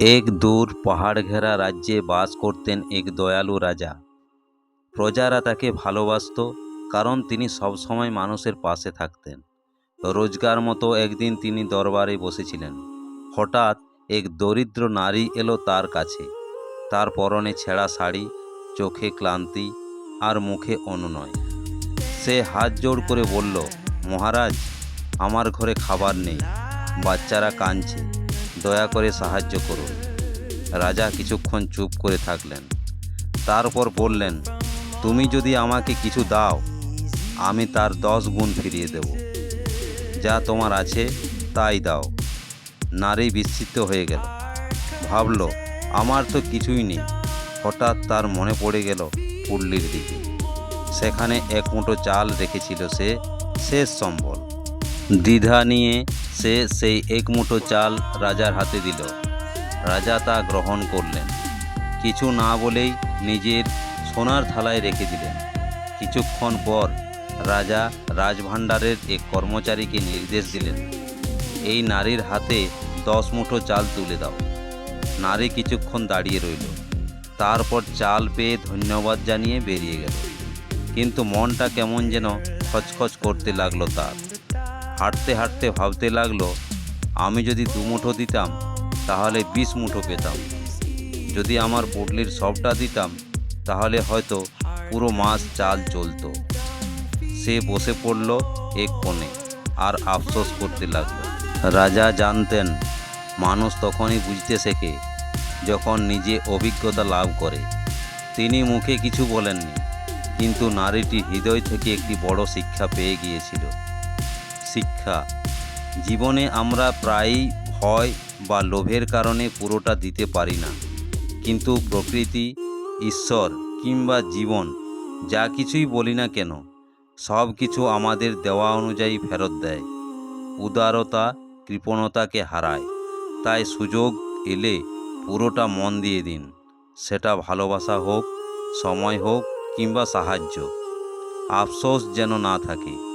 এক দূর পাহাড় ঘেরা রাজ্যে বাস করতেন এক দয়ালু রাজা। প্রজারা তাকে ভালোবাসতো কারণ তিনি সবসময় মানুষের পাশে থাকতেন। রোজগার মতো একদিন তিনি দরবারে বসেছিলেন। হঠাৎ এক দরিদ্র নারী এলো তার কাছে। তার পরনে ছেঁড়া শাড়ি, চোখে ক্লান্তি আর মুখে অনুনয়। সে হাত জোড় করে বলল, মহারাজ, আমার ঘরে খাবার নেই। বাচ্চারা কাঁদছে। দয়া করে সাহায্য করুন। রাজা কিছুক্ষণ চুপ করে থাকলেন। তারপর বললেন, তুমি যদি আমাকে কিছু দাও, আমি তার দশ গুণ ফিরিয়ে দেব। যা তোমার আছে, তাই দাও। নারী বিস্মিত হয়ে গেল। ভাবল, আমার তো কিছুই নেই। হঠাৎ তার মনে পড়ে গেল পুল্লির দিকে। সেখানে এক মুঠো চাল রেখেছিল সে শেষ সম্বল। দ্বিধা নিয়ে সে সেই এক মুঠো চাল রাজার হাতে দিল। রাজা তা গ্রহণ করলেন। কিছু না বলেই নিজের সোনার থালায় রেখে দিলেন। কিছুক্ষণ পর রাজা রাজভাণ্ডারের এক কর্মচারীকে নির্দেশ দিলেন, এই নারীর হাতে দশ মুঠো চাল তুলে দাও। নারী কিছুক্ষণ দাঁড়িয়ে রইল। তারপর চাল পেয়ে ধন্যবাদ জানিয়ে বেরিয়ে গেল। কিন্তু মনটা কেমন যেন খচখচ করতে লাগল তার। হাঁটতে হাঁটতে ভাবতে লাগল, আমি যদি দু মুঠো দিতাম, তাহলে বিশ মুঠো পেতাম। যদি আমার পুটলির সবটা দিতাম, তাহলে হয়তো পুরো মাস চাল চলতো। সে বসে পড়ল এক কোণে আর আফসোস করতে লাগল। রাজা জানতেন, মানুষ তখনই বুঝতে শেখে, যখন নিজে অভিজ্ঞতা লাভ করে। তিনি মুখে কিছু বলেননি, কিন্তু নারীটি হৃদয় থেকে একটি বড় শিক্ষা পেয়ে গিয়েছিল। শিক্ষা। জীবনে আমরা প্রায়ই ভয় বা লোভের কারণে পুরোটা দিতে পারি না। কিন্তু প্রকৃতি, ঈশ্বর কিংবা জীবন যা কিছুই বলি না কেন, সব কিছু আমাদের দেওয়া অনুযায়ী ফেরত দেয়। উদারতা কৃপণতাকে হারায়। তাই সুযোগ এলে পুরোটা মন দিয়ে দিন। সেটা ভালোবাসা হোক, সময় হোক কিংবা সাহায্য। আফসোস যেন না থাকে।